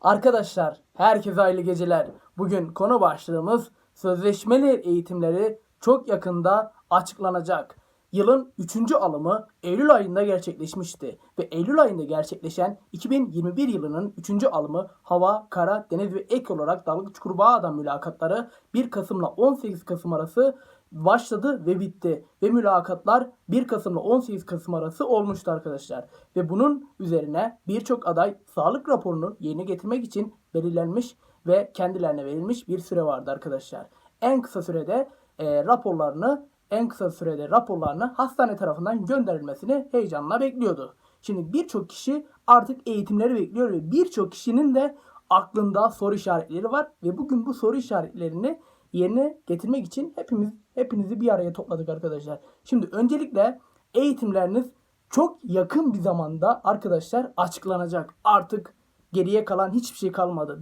Arkadaşlar, herkese hayırlı geceler. Bugün konu başlığımız sözleşmeli eğitimleri çok yakında açıklanacak. Yılın 3. alımı Eylül ayında gerçekleşmişti ve Eylül ayında gerçekleşen 2021 yılının 3. alımı hava, kara, deniz ve ek olarak dalgıç kurbağa adam mülakatları 1 Kasım'la 18 Kasım arası başladı ve bitti. Ve mülakatlar 1 Kasım'la 18 Kasım arası olmuştu arkadaşlar. Ve bunun üzerine birçok aday sağlık raporunu yerine getirmek için belirlenmiş ve kendilerine verilmiş bir süre vardı arkadaşlar. En kısa sürede e, raporlarını en kısa sürede raporlarını hastane tarafından gönderilmesini heyecanla bekliyordu. Şimdi birçok kişi artık eğitimleri bekliyor ve birçok kişinin de aklında soru işaretleri var ve bugün bu soru işaretlerini yerine getirmek için hepimiz hepinizi bir araya topladık arkadaşlar. Şimdi öncelikle eğitimleriniz çok yakın bir zamanda arkadaşlar açıklanacak. Artık geriye kalan hiçbir şey kalmadı.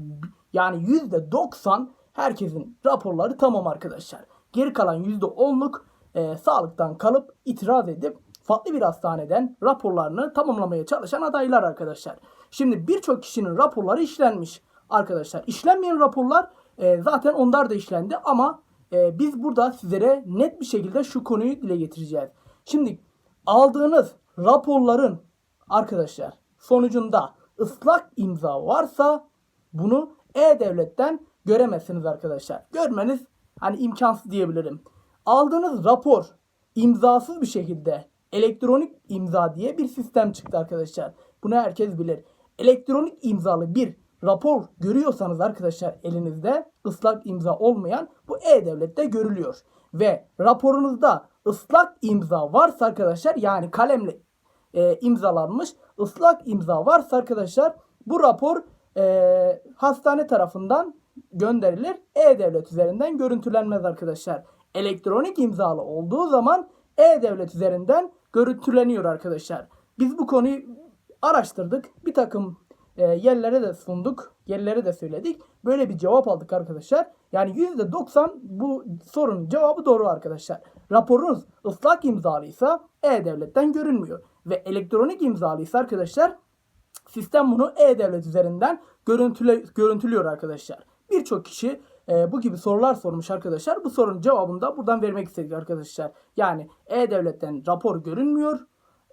Yani %90 herkesin raporları tamam arkadaşlar. Geri kalan %10'luk e, sağlıktan kalıp itiraz edip farklı bir hastaneden raporlarını tamamlamaya çalışan adaylar arkadaşlar. Şimdi birçok kişinin raporları işlenmiş arkadaşlar. İşlenmeyen raporlar e, zaten onlar da işlendi ama e, biz burada sizlere net bir şekilde şu konuyu dile getireceğiz. Şimdi aldığınız raporların arkadaşlar sonucunda ıslak imza varsa bunu e-devletten göremezsiniz arkadaşlar. Görmeniz hani imkansız diyebilirim. Aldığınız rapor imzasız bir şekilde elektronik imza diye bir sistem çıktı arkadaşlar. Bunu herkes bilir. Elektronik imzalı bir rapor görüyorsanız arkadaşlar elinizde ıslak imza olmayan bu e-devlette görülüyor. Ve raporunuzda ıslak imza varsa arkadaşlar yani kalemle e, imzalanmış ıslak imza varsa arkadaşlar bu rapor e, hastane tarafından gönderilir. E-Devlet üzerinden görüntülenmez arkadaşlar. Elektronik imzalı olduğu zaman E-Devlet üzerinden görüntüleniyor arkadaşlar. Biz bu konuyu araştırdık. Bir takım e, yerlere de sunduk. Yerlere de söyledik. Böyle bir cevap aldık arkadaşlar. Yani %90 bu sorunun cevabı doğru arkadaşlar. Raporunuz ıslak imzalıysa E-Devlet'ten görünmüyor. Ve elektronik imzalıysa arkadaşlar sistem bunu E-Devlet üzerinden görüntüle, görüntülüyor arkadaşlar. Birçok kişi e, bu gibi sorular sormuş arkadaşlar. Bu sorunun cevabını da buradan vermek istedik arkadaşlar. Yani E-Devlet'ten rapor görünmüyor.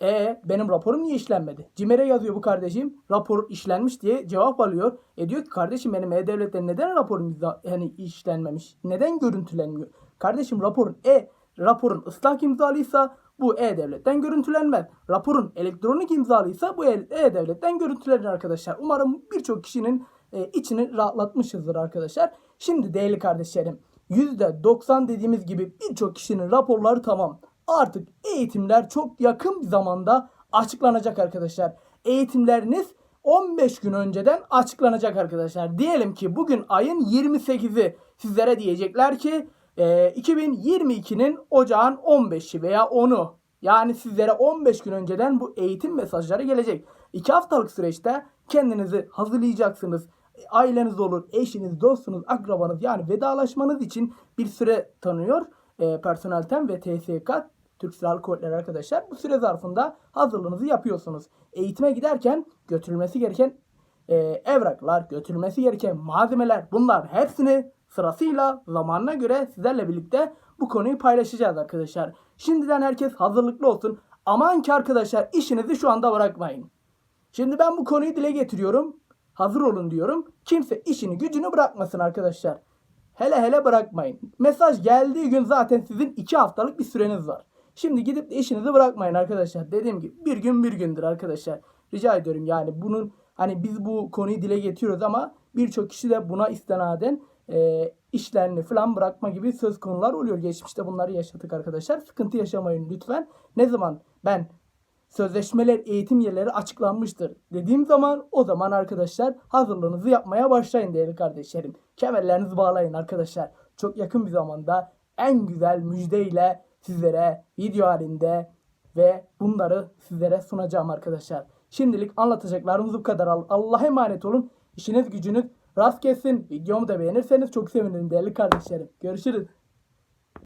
E benim raporum niye işlenmedi? Cimer'e yazıyor bu kardeşim. Rapor işlenmiş diye cevap alıyor. E diyor ki kardeşim benim E-Devlet'ten neden raporum hani işlenmemiş? Neden görüntülenmiyor? Kardeşim raporun E raporun ıslak imzalıysa bu E-Devlet'ten görüntülenmez. Raporun elektronik imzalıysa bu E-Devlet'ten görüntülenir arkadaşlar. Umarım birçok kişinin e, içini rahatlatmışızdır arkadaşlar. Şimdi değerli kardeşlerim %90 dediğimiz gibi birçok kişinin raporları tamam. Artık eğitimler çok yakın bir zamanda açıklanacak arkadaşlar. Eğitimleriniz 15 gün önceden açıklanacak arkadaşlar. Diyelim ki bugün ayın 28'i sizlere diyecekler ki e, 2022'nin ocağın 15'i veya 10'u yani sizlere 15 gün önceden bu eğitim mesajları gelecek. 2 haftalık süreçte kendinizi hazırlayacaksınız. Aileniz olur, eşiniz, dostunuz, akrabanız yani vedalaşmanız için bir süre tanıyor e, personelten ve TSK Türk Silahlı Kuvvetleri arkadaşlar. Bu süre zarfında hazırlığınızı yapıyorsunuz. Eğitime giderken götürülmesi gereken e, evraklar, götürülmesi gereken malzemeler bunlar hepsini sırasıyla zamanına göre sizlerle birlikte bu konuyu paylaşacağız arkadaşlar. Şimdiden herkes hazırlıklı olsun. Aman ki arkadaşlar işinizi şu anda bırakmayın. Şimdi ben bu konuyu dile getiriyorum. Hazır olun diyorum. Kimse işini gücünü bırakmasın arkadaşlar. Hele hele bırakmayın. Mesaj geldiği gün zaten sizin 2 haftalık bir süreniz var. Şimdi gidip de işinizi bırakmayın arkadaşlar. Dediğim gibi bir gün bir gündür arkadaşlar. Rica ediyorum yani bunun hani biz bu konuyu dile getiriyoruz ama birçok kişi de buna istinaden e, işlerini falan bırakma gibi söz konular oluyor. Geçmişte bunları yaşadık arkadaşlar. Sıkıntı yaşamayın lütfen. Ne zaman ben sözleşmeler eğitim yerleri açıklanmıştır dediğim zaman o zaman arkadaşlar hazırlığınızı yapmaya başlayın değerli kardeşlerim. Kemerlerinizi bağlayın arkadaşlar. Çok yakın bir zamanda en güzel müjdeyle sizlere video halinde ve bunları sizlere sunacağım arkadaşlar. Şimdilik anlatacaklarımız bu kadar. Allah'a emanet olun. İşiniz gücünüz rast gelsin. Videomu da beğenirseniz çok sevinirim değerli kardeşlerim. Görüşürüz.